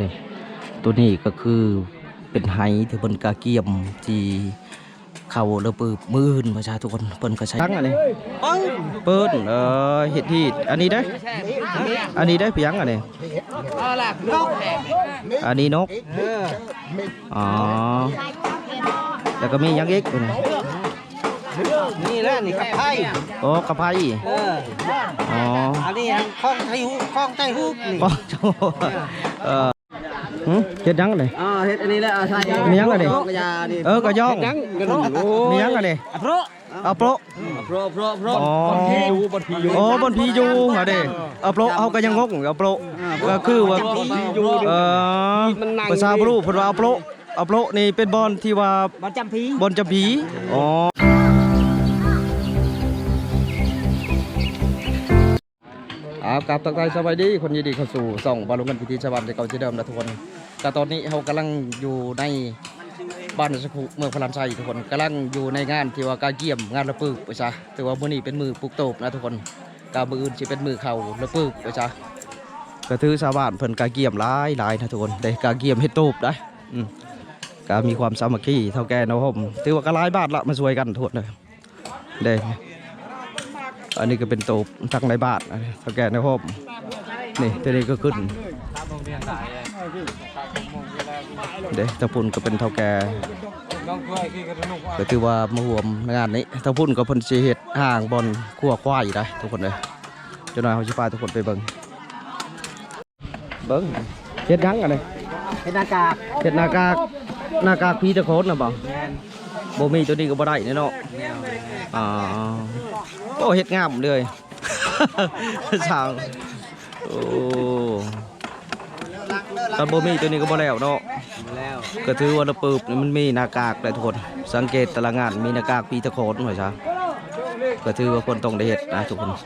นี่ตัวนี้ก็คือเป็นไหที่เพิ่นกาเกียมที่เข้าระเบิดมือนประชาทุกคนเพิ่นก็ใช้ทั้งอันนี้เปิ้นเอ่อเฮ็ดที่อันนี้ได้ออันนี้ได้เพียงอันนี้อันนี้นกอ๋อแล้วก็มีหยังอีกตัวนี้นี่แหละนี่กับไพ่โอ้กระไพเอออ๋ออันนี้คล้องไทยฮุกคล้องไทยฮุกนี่ป้องโจเออหึ เฮ็ดหยังอันนี้อ่าเฮ็ดอันนี้แหละเอาใส่มีหยังอะดิกระยาดิเออกระย่องยังกันโอ้มีหยังอันนี้อะโปรเอาโปะโปรโปรโปรอ๋อบนพีอยู่โอ้บนพียูเหรอเด้เอาโปะเอาก็ยังงงเอาโปะก็คือว่าเออภาษาบรูเพิ่นว่าเอาโปะเอาโปะนี่เป็นบอลที่ว่าบอลจำพีบอลจะผีอ๋อ เอากลับตักใจสบายดีคนยินดีเข้าสู่ส่องบอลลูนกันพิธีชาวบ้านในเก่าที่เดิมนะทุกคนแต่ตอนนี้เรากำลังอยู่ในบ้านสักขุเมืองพลันชัยทุกคนกำลังอยู่ในงานที่ว่าการเกี่ยมงานระปึกไปซะถือว่ามื้อนี้เป็นมือปลุกโตบนะทุกคนกามืออื่นสิเป็นมือเข่าระปึกไปซะก็ถือชาวบ้านเพิ่นกาเกี่ยมหลายหลายนะทุกคนแต่กาเกี่ยมเฮ็ดโตบได้อืมก็มีความสามัคคีเท่าแก่นะผมถือว่าก็หลายบาทละมาช่วยกันทุกคนเลยเด้ อันนี้ก็เป็นโตบทั้งในบ้านนะเท่าแก่นะผมนี่ตัวนี้ก็ขึ้นเด้ตะพุ่นก็เป็นเท่าแก่ก็ถือว่ามาห่วมงานนี้ตะพุ่นก็เพิ่นสิเฮ็ดห่างบอลคั่วควายได้ทุกคนเลยเจ้าหน่อยเขาสิพาทุกคนไปเบิ่งเบิ่งเฮ็ดหยังกันเลยเฮ็ดหน้ากากเฮ็ดหน้ากากหน้ากากพีตะโคนน่ะบ่ บ่มีตัวนี้ก็บ่ได้แน่เนาะอ่าโอ้เฮ็ดงามเลยช่างโอ้ถ้าบ่มีตัวนี้ก็บ่แล้วเนาะแล้วก็ถือว่าระปืบนี่มันมีหน้ากากเลยทุกคนสังเกตแต่ละงานมีหน้ากากปีตะโขนหน่อยซะก็ถือว่าคนต้องได้เห็ดนะทุกคนนะ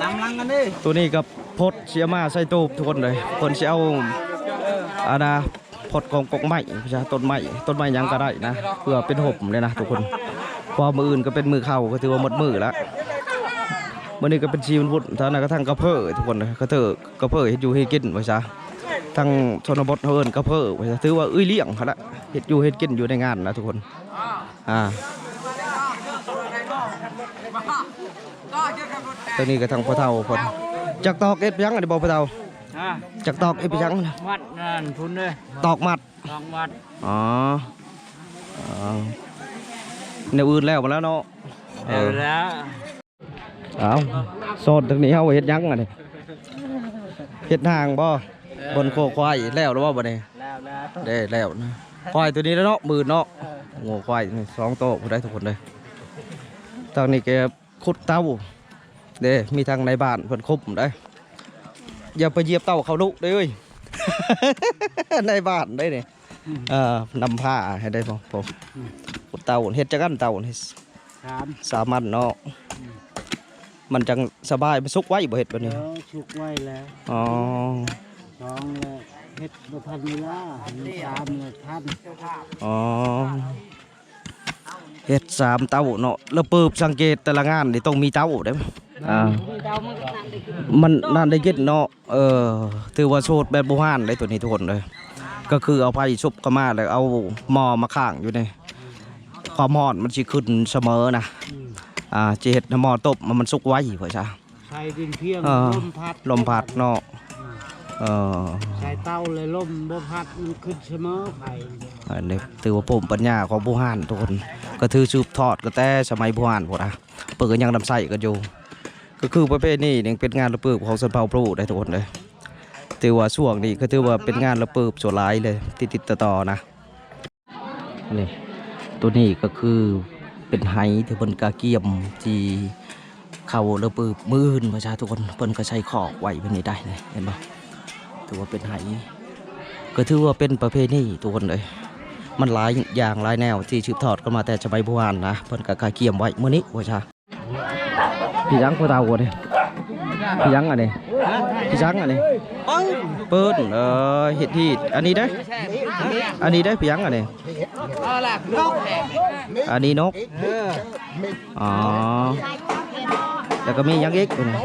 ตามลังกันดิตัวนี้กับพดเสียมาใส่ตูบทุกคนเลยคนเสียเอาอาณา พดของกกไม้ใช่ต้นไม้ต้นไม้หยังก็ได้นะ เพื่อเป็นห่มเลยนะทุกคนพอมืออื่นก็เป็นมือเข่าก็ถือว่าหมดมือแล้วมื่อนี้ก็เป็นชีมันพุดท่านั้นก็ทั้งกระเพาะทุกคนเลยกระเถอะกระเพาะเฮ็ดอยู่เฮ็ดกินไว้ซะทางชนบทเฮินก็เพิ่มถือว่าเอ้ยเลี้ยงเขาละเฮ็ดอยู่เฮ็ดกินอยู่ในงานนะทุกคนอ่าตัวนี้ก็ทางพ่อเฒ่าคนจักตอกเอ็ดไปยังอันนี้บอกพ่อเฒ่าฮะจักตอกเอ็ดไปยังวัดนั่นพุ่นเด้อตอกมัดลองวัดอ๋ออ๋อแนวอื่นแล้วมาแล้วเนาะเออแล้วเอาโซนตรงนี้เฮาเฮ็ดยังอันนี้เฮ็ดทางบ่บนโคควายแล้วหรือว่าบ่เนี่ยแล้วแล้วได้แล้วนะควายตัวนี้แล้วเนาะหมื่นเนาะโง่ควายนี่สองโตะได้ทุกคนเลยทางนี้แกขุดเต้าเด้มีทางในบ้านเพิ่นคุบได้ อย่าไปเหยียบเต้าเขาลุเด้เอ้ยในบ้านได้นี่เอ่อนำผ้าให้ได้ผมผมขุดเต้าเฮ็ดจักกันเต้านี่สามสามัญเนาะมันจังสบายมันสุกไว้บ่เฮ็ดแบบนี้เดี๋ยวชุกไว้แล้วอ๋อสองเลยเฮ็ดบ่ทันเวลาสามเลยทันอ๋อเฮ็ดสามเต้าเนาะแล้วปืบสังเกตแต่ละงานนี่ต้องมีเต้าได้ไหม อ่ามันนั่นได้ยินเนาะเออถือว่าโชดแบบโบราณเลยตัวนี้ทุกคนเลย ก็คือเอาไผ่ชุบเข้ามาแล้วเอาหม้อมาข้างอยู่นี่ความร้อนมันสิขึ้นเสมอนะอ่าจะเฮ็ดให้หม้อตบมันมันสุกไว้เพื่อจ้ะใส่ดินเพียงเออลมพัดลมพัดเนาะเออใส่เต้าเลยลมบ่พัดมันขึ้นเสมอไผอันนี้ถือว่าผมปัญญาของโบราณทุกคน ก็ถือสืบทอดก็แต่สมัยโบราณพวกนะเปิดก็ยังนำใส่กันอยู่ ก็คือประเภทนี้นี่เป็นงานระเบิดของสันเผาพลูได้ทุกคนเลยถือว่าช่วงนี้ก็ถือว่าเป็นงานระเบิดส่วนหลายเลยติดติดต่อๆนะนี่ตัวนี้ก็คือเป็นไหที่เพิ่นกาเกียมที่เข้าระเบิดมื่นประชาทุกคนเพิ่นก็ใช้ขอกไว้แบบนี้ได้เลยเห็นปะถือว่าเป็นไหก็ถือว่าเป็นประเพณีทุกคนเลยมันหลายอย่างหลายแนวที่ชืบทอดกันมาแต่สมัยโบราณนะเพิ่นก็กาเกียมไว้มื้อนี้ว่าชา พี่ยังพ่อเฒ่าบ่นี่พี่ยังอันนี้พี่ยังอันนี้เปิ้นเอ่อเฮ็ดที่อันนี้ได้ออันนี้ได้อพี่ยังอันนี้เอาล่ะนกอันนี้นกเอออ๋อแล้วก็มีหยังอีกตัวนี้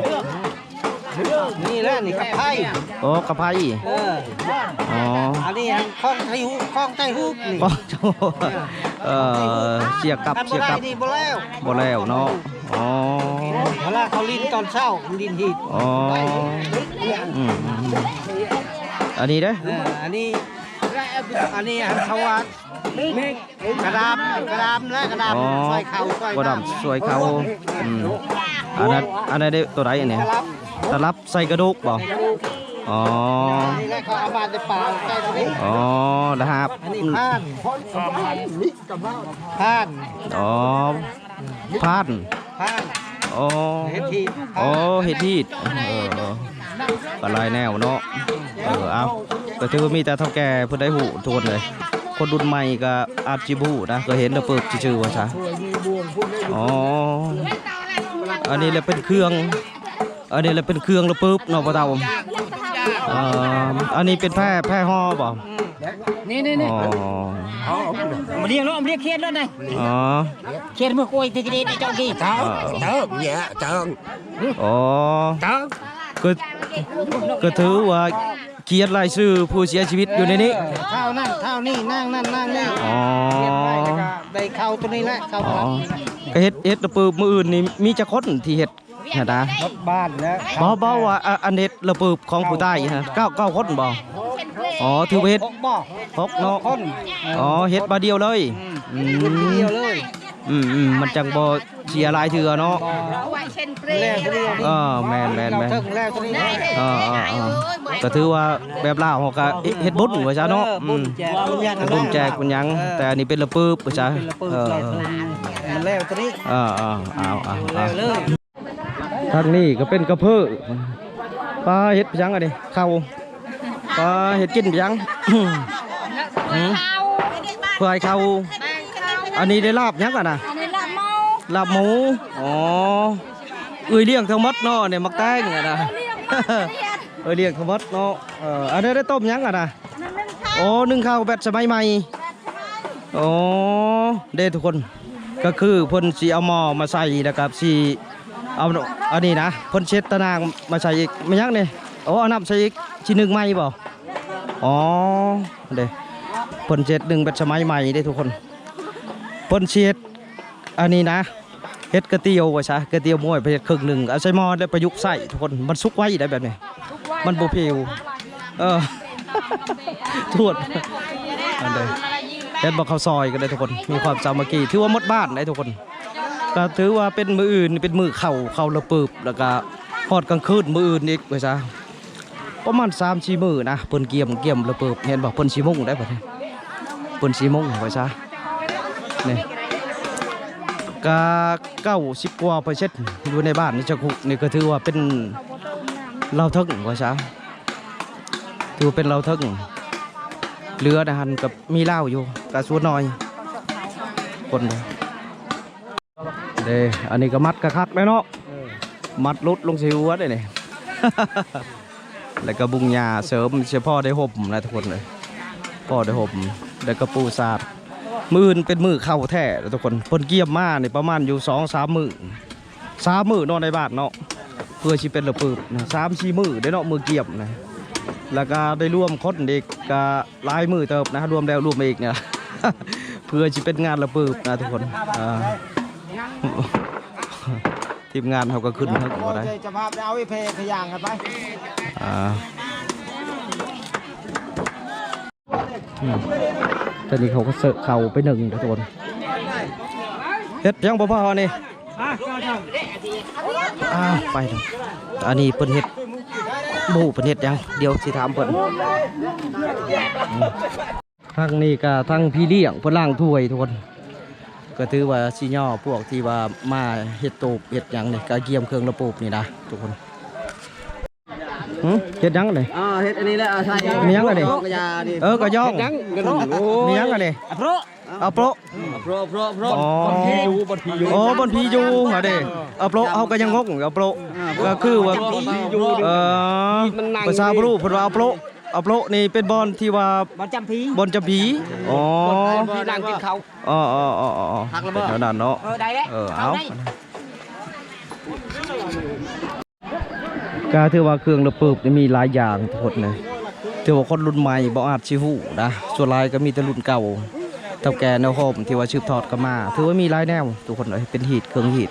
นี่แหละนี่กับไพ่โอ้กระไพเอออ๋ออันนี้คล้องไทยฮูคล้องไทยฮูกนี่ป้องโจ เอ่อเสียกลับทำเสีบ่ยกได้ลับนี่บ่แล้วบ่แล้วเนาะอ๋อเวลาเขาลิ้นตอนเช้ามันลิ้นหีดอ๋ออืมอันนี้เด้อเอออันนี้อันนี้อันเขาว่ากระดามกระดามและกระดามอ๋อซอยเข่าซอยก็ดำสวยเขาอืมอันนั้นอันนั้นได้ตัวไหนอันเนี้ยกระลับตะลับใส่กระดูกบ่ อ๋อ นี่แหละเขาเอามาในป่าใกล้ตรงนี้อ๋อนะครับ อันนี้พานพานอ๋อพาดพานอ๋อเฮ็ดทีอ๋อเฮ็ดฮีดเออก็ลายแนวเนาะ เออเอาก็ถือว่ามีแต่เท่าแก่เพิ่นได้หูทุกคนเลย คนรุ่นใหม่ก็อาจจิบฮูนะ ก็เห็นแล้วเปิบชื่อๆว่าซะอ๋อ อันนี้แหละเป็นเครื่อง อันนี้แหละเป็นเครื่องแล้วปึ๊บเนาะพ่อเฒ่าเอ่ออันนี้เป็นแพร่แพร่ห่อบ่นี่นี่อ๋อมาเรียกแล้วมาเรียกเครียดแล้วไงอ๋อเครียดเมื่อคุยตีกันได้เจ้ากี่เจ้าเออเจ้าเนี่ยเจ้าอ๋อเจ้าก็ก็ถือว่าเกียรติรายชื่อผู้เสียชีวิตอยู่ในนี้เท่านั่นเท่านี่นั่งนั่นนั่งนี่อ๋อเรียนไปแล้วก็ได้เข้าตัวนี้แหละเข้าอ๋ตอลาดก็เฮ็ดเฮ็ดระปืบมืออื่นนี่มีจักคนที่เฮ็ด นะนะรถบ้านแล้วบ่บ่ว่าอะอันเฮ็ดระปืบของผู้ใต้ฮะเก้าเก้าคนบ่อ๋อถือว่าเฮ็ดหกบ่หกเนาะคนอ๋อเฮ็ดมาเดียวเลยอืมเดียวเลยอืมอืมมันจังบ่เสียหลายเทื่อเนาะแล้วตัวนี้เออแม่นแม่นเราแม่นเทิงแล้วตัวนี้เออเออเออก็ถือว่าแบบลาวเขาก็เฮ็ดบุญว่าซะเนาะอออืบุญมแจกบุญยังบุญแจกบุญหยังแต่อันนี้เป็นระปืบว่าซะเป็นระเบิดเออลอยเทิงมันแล้วตัวนี้เออเออเอาเอา ทางนี้ก็เป็นกระเพื่อปลาเห็ดปะยังอะดิข้าวปลาเห็ดกินปะยังหืมเพื่อให้เขาอันนี้ได้ลาบยังกันนะอันนี้ละเมาลาบหมูอ๋อเอ้ยเลี้ยงทั้งหมดเนาะเนี่ยมักแตงอะนะเอ้ยเลี้ยงทั้งหมดเนาะเอออันนี้ได้ต้มยังอะนะนั่นนั่นค่ะโอ้นึ่งข้าวแบบสมัยใหม่โอ้เด้ทุกคนก็คือเพ่นสีเอาหม้อมาใส่นะครับสี เอาอันนี้นะเพ่นเช็ดตะนางมาใส่อีกไม่ยักเนี่ยโอ้เอาน้ำใส่อีกชิ้นหนึ่งใหม่บ่อ๋อเด้เพ่นเช็ดหนึ่งแบบสมัยใหม่เด้ทุกคนเพ่นเช็ดอันนี้นะเฮ็ดกระเตียวว่าซะกระเตียวมวยไปเฮ็ดครึ่งหนึ่งเอาใส่หม้อแล้วประยุกต์ใส่ทุกคนมันสุกไว้ได้แบบนี้มันบ่เพลวเออทวดอันเดยเฮ็ดบอกข้าวซอยกันเลยทุกคนมีความสามัคคีถือว่าหมดบ้านได้ทุกคน ก็ถือว่าเป็นมืออื่นเป็นมือเข่าเข่าระเปิบแล้วก็พอดกลางคืนมืออื่นอีกไปซะประมาณ3 4มื้อนะเพิ่นเกี่ยมเกี่ยมระเปิบเห็นบ่เพิ่นสิมุ่งได้บ่เนี่ยเพิ่นสิมุ่งไปซะนี่ก็เก้าสิบกว่าเปอร์เซ็นต์อยู่ในบ้านนี่จะคุนี่ก็ถือว่าเป็นเราทึงว่าซะถือว่าเป็นเราทึงเรือนะฮันกับมีเหล้าอยู่กระสวนน้อยคนเดียว เด้อันนี้ก็มัดกระคักเลยเนาะมัดลุดลงสิหัวได้เนี่ยแล้วก็บุงยาเสริมเฉพาะได้ห่มนะทุกคนเลยพ่อได้ห่มแล้วก็ปูสาดมืออื่นเป็นมือเข้าแท้นะทุกคนคนเกี่ยมมานี่ประมาณอยู่สองสามมือสามมือนอนในบ้านเนาะเพื่อชิเป็นระปืบนะสามสี่มือได้เนาะมือเกี่ยมนะแล้วก็ได้ร่วมคนเด็กก็หลายมือเติบนะรวมแล้วรวมอีกเนี่ยเพื่อจะเป็นงานระเบิดนะทุกคนอ่า ทีมงานเขาก็ขึ้นทั้งหมดได้จะพาไปเอาไอ้เพขยางกันไปอ่าอืมตอนนี้เขาก็เสิร์ฟเข่าไปหนึ่งนะทุกคนเฮ็ดยังบ่พอนี่อ่าไปเถอะอันนี้เพิ่นเฮ็ดหมูเพิ่นเฮ็ดยังเดี๋ยวสิถามเพิ่นอืมทางนี้ก็ทางพี่เลี้ยงเพิ่นล้างถ้วยทุกคน ก็ถือว่าสิย่อพวกที่ว่ามาเฮ็ดตูบเฮ็ดหยังนี่ก็เกี่ยมเครื่องระบบนี่นะทุกคนหึเฮ็ดหยังนี่อ่าเฮ็ดอันนี้แหละใช่มียังไงดิ กระยาดิเออก็ย่องยังกันโอ้มีหยังกันนี่โปรเอาโปะ โปรโปรโปรอ๋อบนพียูบนพียูอ๋อบนพียูเหรอเด้เอาโปะเอาก็ยังงงเอาโปะก็คือว่าเออภาษาบรูเพิ่นว่าเอาโปะเอาโปะนี่เป็นบอลที่ว่าบอลจำพีบอลจะผีอ๋อที่นั่งกินเขาอ๋ออ๋ออ๋ออ๋อเป็นเท่านั้นเนาะเออได้แล้วเออเอาก็ถือว่าเครื่องระเบิดนี่มีหลายอย่างทุกคนเลยถือว่าคนรุ่นใหม่บ่อาจสิฮู้นะส่วนหลายก็มีแต่รุ่นเก่าเท่าแก่แนวโฮมที่ว่าชืบทอดกันมา ถือว่ามีหลายแนวทุกคนเลยเป็นฮีตเครื่องฮีต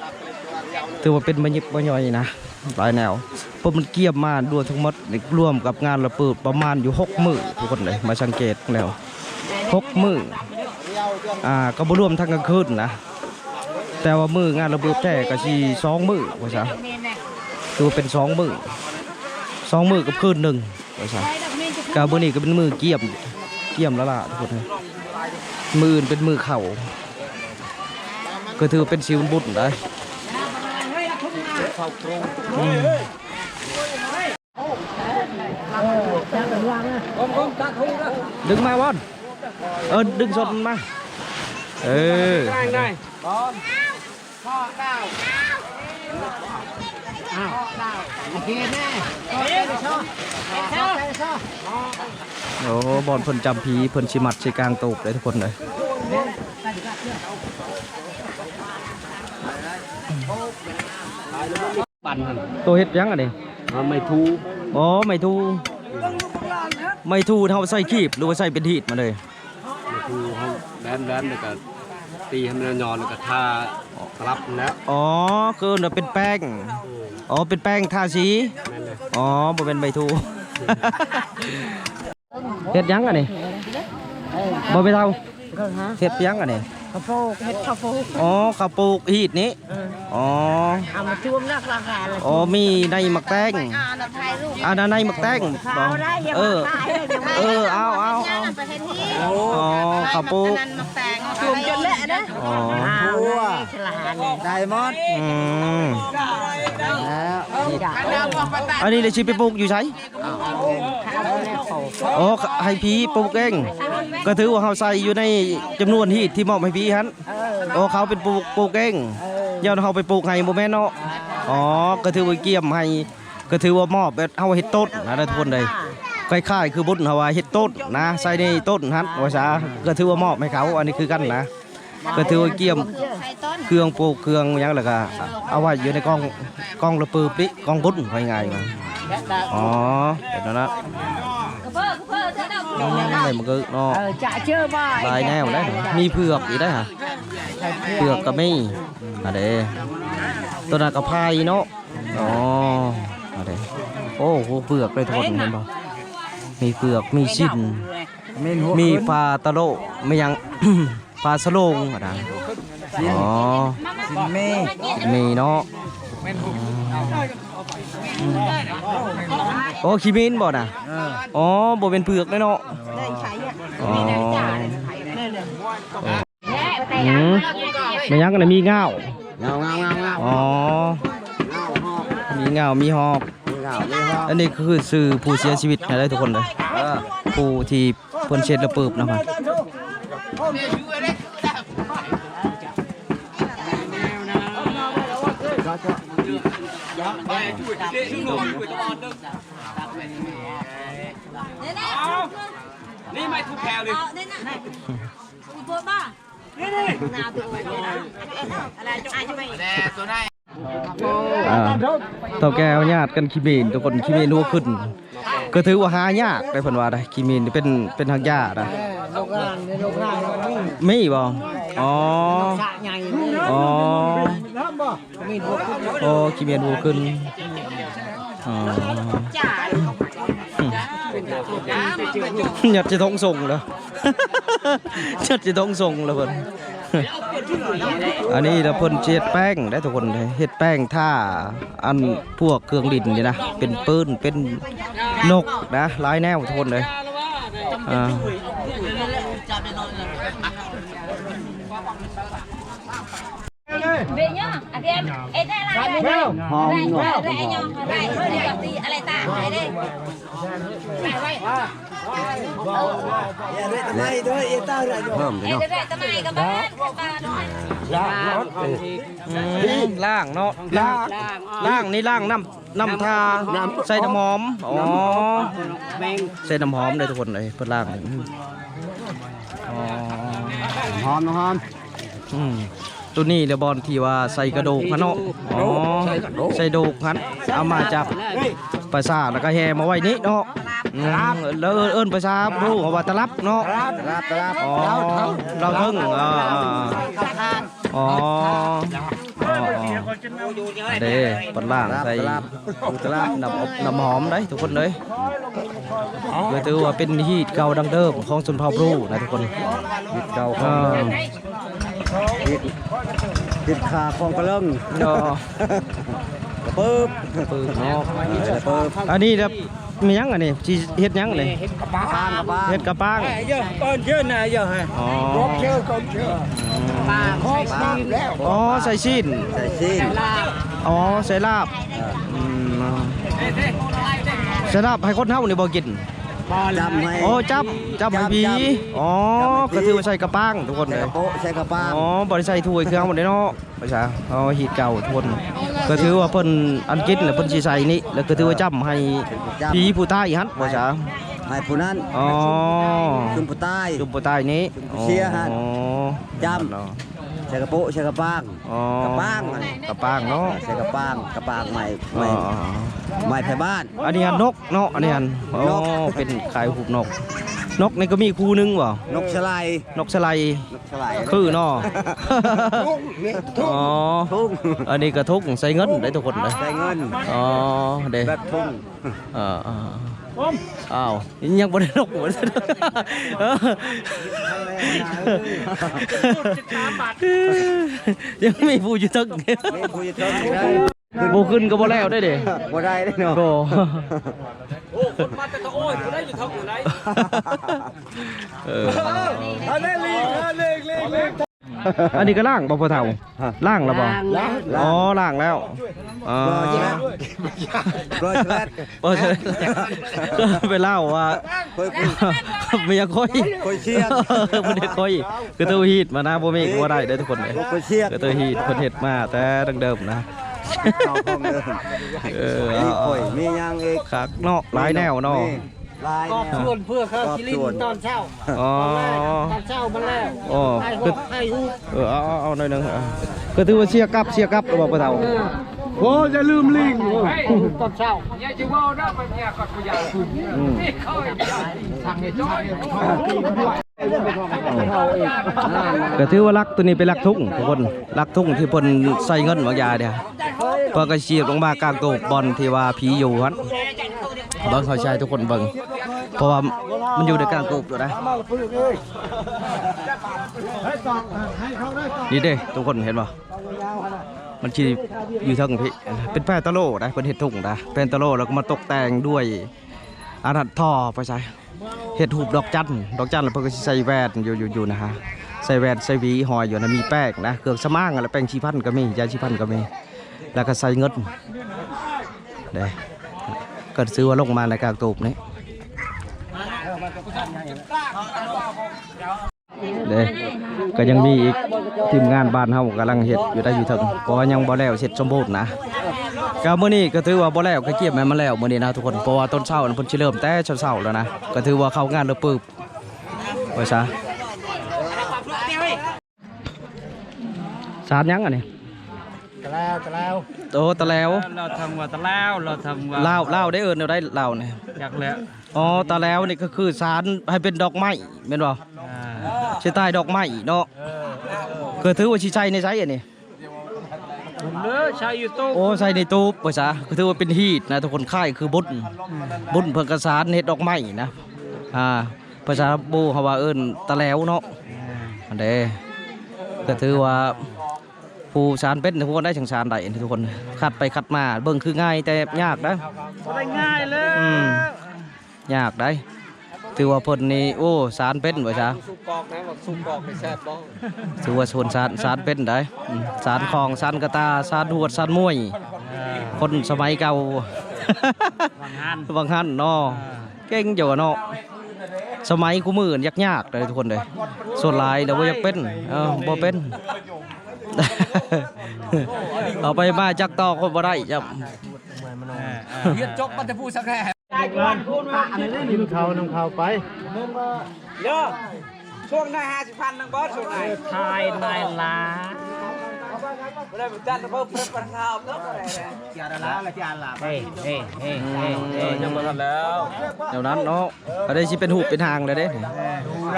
ถือว่าเป็นบรรยิบบ่ย่อยนะ หลายแนวเพราะมันเกี่ยมมาด้วยทั้งหมดรวมกับงานระเบิดประมาณอยู่6มือทุกคนเลยมาสังเกตแล้ว6มืออ่าก็บรวมทั้งกลางคืนนะแต่ว่ามืองานระเบิดแท้ก็สิสองมือว่าซะคือว่าเป็นสองมือสองมือกับคืนหนึ่งว่าซะกาบนี้ก็เป็นมือเกี่ยมเกี่ยมแล้วล่ะทุกคนเลยมืออื่นเป็นมือเข่าก็ถือเป็นสิวบุญได้ อืมดึงมาบอลเออดึงสดมันมาเออได้าโอ้บอลเพิ่นจำผีเพิ่นชิมัดชิกลางตูบเลยทุกคนเลย ตัวเฮ็ดยังอะนี่ไม่ทูอ๋อไม่ทูไม่ทูเท่าใส่คีบหรือว่าใส่เป็นหีดมาเลยไม่ทูเขาแบนแบนแล้วก็ตีให้มันนอนแล้วก็ทารับแล้วอ๋อคือน่ะเป็นแป้งอ๋อเป็นแป้งทาสีนั่นเลยอ๋อบ่เป็นใบทูเฮ็ดยังอะนี่บ่ไปเท่าเฮ็ดยังอะนี่ข้าวโพดเห็ดข้าวโพดอ๋อข้าวปลูกหีดนี้ อ๋อ เอามาช่วมนักราคาเลยอ๋อ มีในหมักแตงอ่าเราถ่ายรูปอ่าในหมักแตงเขาได้ยังเออมาขายเลยยังเออ เอาเอาเอา ประเทศที่อ๋อข้าวปลูกนั่นมาแต่งช่วมจนเละนะอ๋อ อ้าวนี่ฉลาดไดมอนด์อืมแล้วนี่ด่าอันนี้เลยชิไปปลูกอยู่ใช้ข้าวแม่โผล่อ๋อ ให้พี่ปลูกเอง ก็ถือว่าเขาใส่อยู่ในจำนวนที่ที่มอบให้พี่ฮันโอ้เขาเป็นปลูกปลูกเอง เดี๋ยวเขาไปปลูกให้บ่แม่นเนาะอ๋อก็ถือว่าเกี่ยมให้ก็ถือว่ามอบแบบเฮาเฮ็ดต้นนะทุกคนเลยคล้ายๆคือบุญเฮาว่าเฮ็ดต้นนะใส่ในต้นฮันว่าซะก็ถือว่ามอบให้เขาอันนี้คือกันนะก็ถือว่าเกี่ยมใส่ต้นเครื่องปลูกเครื่องหยังแล้วก็เอาไว้อยู่ในกล้องกล้องระปือปิกล้องบุญว่าง่ายๆว่าอ๋อเห็นแล้วนะอืมอะไรมันก็เนาะเออจะเชื่อบ่อยลายแนวได้ มีเผือกอีกได้ฮะเผือกก็มี อะเด้ตัวนั้นก็พายเนาะอ๋ออะเด้โอ้โหเผือกเลยทุกคนเห็นบ่มีเผือกมีชิ้นมีปลาตะโลไม่ยัง ปลาสโลงอะนะอ๋อมีมีเนาะอืมโอ้ขี้มินบ่น่ะอ๋อบ่เป็นเผือกเลยเนาะได้ใช้อะอ๋อแน่ ไปอืมไม่ยังกันนะมีเงาเงาเงาเงาเงาอ๋อมีเงามีหอกเงาไม่ฮออันนี้คือสื่อผู้เสียชีวิตนะได้ทุกคนเลยผู้ที่เพิ่นเช็ดระเบิบนะครับ อ่าเต่าแก้วญาติกันคิเมนทุกคนคิเมนรัวขึ้น ก็ถือว่าหายากได้เพิ่นว่าได้คิเมนนี่เป็นเป็นทางญาตินะโรงงานในโรงงานเราไม่มีบ่อ๋อสะใหญ่อ๋อมีพวกคุณโอ้คิเมนรัวขึ้นอ๋อจ่ายหยัดจะท้องส่งเหรอ หยัดจะต้องส่งละเพิ่นอันนี้ละเพิ่นเช็ดแป้งได้ทุกคนเลยเฮ็ดแป้งท่าอันพวกเครื่องดินนี่นะเป็นปืนเป็นนกนะหลายแนวทุกคนเลยอ่า về nhá à thì em em đây là đây đây hòm đây ngọt đây anh nhong đây đi gặp đi à lại ta đây đây đây đây เพิ่มเลย đây เนาะ đây tao này các bạn các bạn อืมล่างเนาะล่างล่างนี่ล่างน้ำน้ำทาใส่น้ำหอมอ๋อใส่น้ำหอมเลยทุกคนเลยเพิ่นล่างนี่อืมอ๋อหอมหอมอืม ตัวนี้เดยวบอลที่ว่าใส่กระดูกพันเนาะอ๋อใส่กระดูกพันเอามาจากภาษาทแล้วก็แห่มาไว้นี้เนาะอืมแล้วเอิ้นเอิ้นภาษารู้เขาว่าตะลับเนาะตลาดตลาดอ๋อเราเพิ่งอ่าอ่าอ๋ออ๋อเด้ปันล่างใส่น้ำอบน้ำหอมได้ทุกคนเลยเลยถือว่าเป็นฮีตเก่าดังเดิมของชนเผ่าพลูนะทุกคนฮิตเก่าขอ่องาฮิตฮิตขาของกระเลิงเนาะปึ๊บปืนเนาะปึ๊บอันนี้ครับมียังอันนี้สิเฮ็ดยังอันนี้ข้างกับบ้านเฮ็ดกระปังเยอะเปิ้นเยอะนะเยอะฮะอ๋อเยอะก็เยอะปลาครบแล้วอ๋อใส่ชิ้นใส่ซีนอ๋อใส่ลาบใส่ลาบให้คนเฮานี่บ่กิน จำให้โอ้จับจับให้ผีจับอ๋อจับให้ผีก็ถือว่าใส่กระปังทุกคนใส่เลกยระโปะใส่กระป้างอ๋อบริใส่ถ้วยเครื่องหมดเลยเนาะประชาอ๋อหีดเก่าทุกคนก็ถือว่าเพิ่นอันกินแล้วเพิ่นสิใส่นี่แล้วก็ถือว่าจำให้ผีผู้ใต้ฮั่นประชาให้ผู้นั้นอ๋อชุมผู้ใต้จุ่มผู้ใต้นี้เชียร์ฮั่นอ๋อจำเนาะใส่กระโปะใส่กระป้างอ๋อกระปังมันกระปังเนาะใส่กระป้างกระป้างใหม่ใหอ๋ม่อใหม่ไผบ้านอันนี้ฮันนกเนาะอันนี้ฮันอ๋อนกเป็นขายหูบนก นกนี่ก็มีคู่หนึงบ่นกสไลด์นกสไลด์นกสไลด์คือเนาะอ๋อทุ่งอันนี้กระทุกใส่เงินได้ทุกคนเลยใส่เงินอ๋อเด้แบบทุ่งเอ่า อ่าอ้าวยังบ่ได้นกเหมือนเออยังมีผู้อยู่ตึกนี่ผู้จะเทิงได้บ่ขึ้นก็บ่แล้วได้เด้บ่ได้เลยเนาะโอ้เอออันนี้ลีกอันนี้ลีกลีก อันนี้ก็ล่างบ่พ่อเฒ่าล่างแล้วบ่ล้างอ๋อล่างแล้วอ๋อรอยแคลดบ่ใช่ก็ไปเล่าว่าคอยคุยไม่อยากค่อยค่อยเชียร์ไม่ได้ค่อยคือตัวฮีดมานะบ่มีก็บ่ได้ได้อทุกคนเลยคอยเชียร์คือตัวฮีดคนเฮ็ดมาแต่ดังเดิมนะเอาของเดิมเออนี่เอาค่อยมียังอีกคักเนาะหลายแนวเนาะ ลายกอบแนชววนเพื่อเข้ากิลินตอนเช้าอ๋อ ตอนเช้ามาแล้วอ๋อให้หคือกให้ฮูกเออเอาเอาเอาหน่อยหนึงอะก็ถือว่าเชียร์กลับเชียร์กลับก็บอกพ่อเฒ่าโอ้จะลืมลิงตอนเช้าอืมก็ถือว่ารักตัวนี้เป็นรักทุ่งทุกคนรักทุ่งที่เพิ่นใส่เงินบางอยางเดียวเพิ่นก็เชียบลงมากลางโตบบอลที่ว่าผีอยู่หั่น เบิ่งเขาใช้ทุกคนเบิ่งเพราะว่ามันอยู่ในกลางโตบอยู่นะนี่เด้ทุกคนเห็นป่ะมันชีอยู่เทางพี่เป็นแป้นตะโลนะเป็นเห็ดทุ่งนะเป็นตะโลแล้วก็มาตกแต่งด้วยอารัดท่อไปใช้เห็ดหูบดอกจันทร์ดอกจันทร์แล้วเพิ่นก็สิใส่แวนอยู่อยู่นะฮะใส่แวนใส่วีหอยอยู่นะมีแป้งนะเครื่อสมางอะไรแป้งชีพันก็มียาชีพันก็มีแล้วก็ใส่เงินเด้ ก็ซื้อว่าลงมาในกลางตูบนี้เด้ก็ยังมีอีกทีมงานบ้านเฮากำลังเฮ็ดอยู่ได้อยู่ถึงเพราะยังบ่แล้วเสร็จสมบูรณ์นะก็เมื้อนี้ก็ถือว่าบ่แล้วก็เก็บแม่นมาแล้วเมื้อนี้นะทุกคนเพราะว่าต้นเช้านั้นเพิ่นสิเริ่มแต่เช้าๆแล้วนะก็ถือว่าเข้างานแล้วปึ๊บว่าซะสารยังอันนี้ ตะแล้วตะแล้วโตตะแล้ว เราทำว่าตะแล้วเราทำว่าลาวลาวได้เอิ้นเอาได้ลาวนี่อยากแล้วอ๋อตะแล้วนี่ก็คือสารให้เป็นดอกไม้แม่นบ่อ่าสิใต้ดอกไม้เนาะก็ถือว่าสิใช้ในไสอันนี้ ผมเลือกใช้ยูทูบโอ้ใส่ในตู้ภาษาก็ถือว่าเป็นฮีตนะทุกคนค่ายคือบุญบุญเพิ่นกระสานเฮ็ดดอกไม้นะอ่าภาษาบูเขาว่าเอิ้นตะแล้วเนาะอันเด้ก็ถือว่า ผู้สารเป็นทุกคนได้ถึงสารได้ทุกคนคัดไปคัดมาเบิ่งคือง่ายแต่ยากนะได้ง่ายเลยอืมยากได้ถือว่าเพิ่นนี่โอ้สารเป็นภาษาสุกกอกนะบอกสุกกอกไปแซ่บบ่ถือว่าส่วนสารสารเป็นได้อืมสารคองสารกระตาสารหวดสารมวย คนสมัยเก่าวางงานบางท่านเนาะเก่งอยู่เนาะสมัยกูมือนยากๆเลยทุกคนเลยส่วนหลายเดี๋ยวบ่อยากเป็นเออบ่เป็น เอาไปมาจักต่อคนบ่ได้จ้ะเฮียจบมันจะพูดสักแค่กินข้าวน้ำข้าวไปเยอะช่วงหน้าห้าสิบพันนังบอสช่วงไหนทายนายล้า เฮ้เฮ้เฮ้เฮ้เฮ้ยังไม่ทันแล้วเดี๋ยวนั้นเนาะก็ได้สิเป็นหูเป็นหางเลยเด้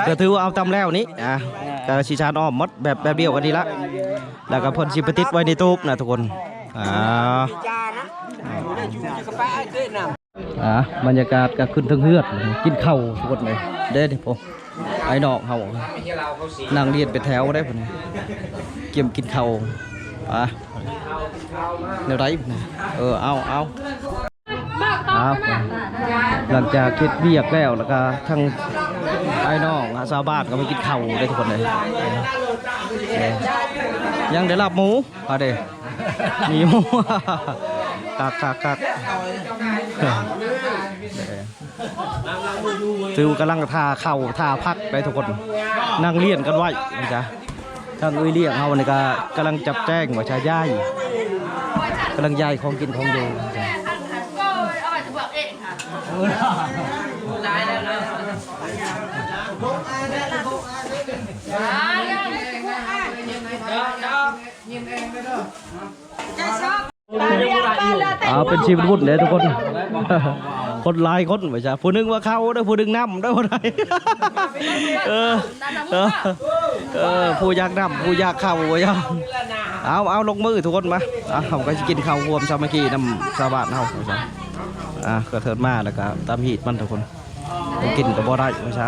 ก็ถือว่าเอาตำแล้วนี้อะก็สิชาญอ้อมหมดแบบแบบเดียวกันดีละแล้วก็พ่นสิปติดไว้ในตู้นะทุกคนอ่าอะบรรยากาศก็ขึ้นทั้งเฮือดกินข้าวทุกคนเลยเด้ดิพ่อไอ้นอกเฮานั่งเรียนเป็นแถวได้พุ่นนี่ เกี่ยมกินเขาอะเดี๋ยวไรนะเออเอาเอาครับหลังจากคิดเบียกแล้วแล้วก็ทั้งไอ้น้องอาชาวบ้านก็ไปกินเข้าได้ทุกคนเลยยังได้รับหมูเอาเด้มีหมูคักคักคักเออถือกำลังทาเข่าทาพักไปทุกคนนั่งเลียนกันไว้นะจ๊ะ ทางเอ้ยเลี้ยงเฮานี่ก็กำลังจับแจ้งว่าชาย่ายกำลังย่ายของกินของอยู่นะจ๊ะเอาไปถือว่าเองค่ะจะชอบปลาเรียกปลาเลือดแต่อ่าเป็นชีวิตวุ่นเลยทุกคน คนหลายคนไม่ใช่ผู้หนึงว่าเข้าได้อผู้หนึงน้ำได้อผู้ใดเออเออเออผู้อยากน้ำผู้อยากเข้าผู้อยากเอาเอาลงมือทุกคนมาอะผมก็จะกินข้าวรวมสามัคคีน้ำชาวบ้านเฮาไม่ใช่อะก็เถิดมาแล้วก็ตามหีดมันทุกคนผมกินก็บ่ได้ไม่ใช่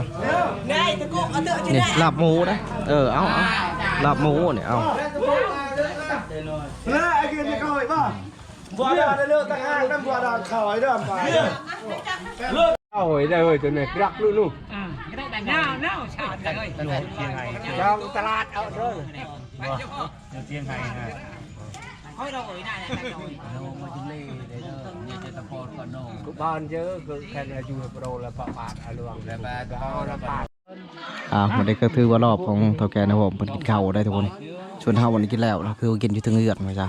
นี่ลาบหมูนะเออเอาเอาลาบหมูเนี่ยเอาเอาหอ ยได้เว้ยตัวนี้รักลูกลูกน้าวน้าวชาติเลยเชียงไฮ้จองตลาดเอาเด้อเชียงไฮ้นะทุกบ้านเจอคือแค่ในจูโปรแล้วปะปาดอลวงแล้วก็เอาละปาดอ่าวันนี้ก็ถือว่ารอบของเท่าแก่นะผมเพิ่นกินข้าวได้ทุกคนชวนเฮาวันนี้กินแล้วนะคือกินอยู่ถึงเอือดมาจ้ะ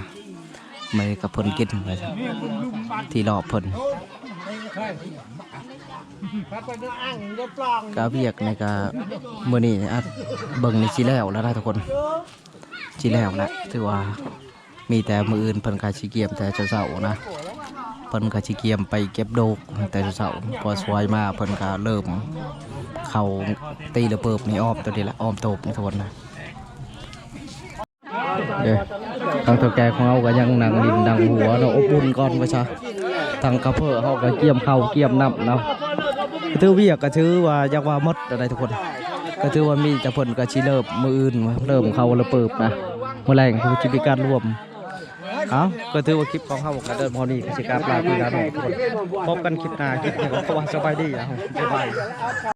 ไม่กับเพิ่นกินมาจ้ะที่รอบเพิ่น กาเบียกในกามื้อนี้อะเบิ่งในี่สิแล้วแล้วนะทุกคนสิแล้วนะถือว่ามีแต่มืออื่นเพิ่นก็สิเกียมแต่เช้าๆนะเพิ่นก็สิเกียมไปเก็บโดกแต่เช้าๆพอสวยมาเพิ่นก็เริ่ม เขาตีระเบิดนี่อ้อมตัวนี้ละอ้อมโตบทุกคนนะเด้อทางเถ่าแก่ของเราก็ยังนั่งดินนั่งหัวเนาอบอุ่นก่อนไปซะ ทางกระเพาะเขาก็เกี่ยมเข้าเกี่ยมน้ำเนาะถือเวียกก็ถือว่าอยากว่ามดอะไรทุกคน ก็ถือว่ามีแต่เพิ่นก็สิเริ่มมืออื่นเริ่มเข้าระเบิดนะเมื่อแรงคือจิมีการรวมเอ้าก็ถือว่าคลิปของเขาก็เดินพอนี้ก็สิกราบลาพี่ลาน้องทุกคนพบกันคลิปหน้าคลิปนี้ก็ว่าสบายดีอะบ๊ายบาย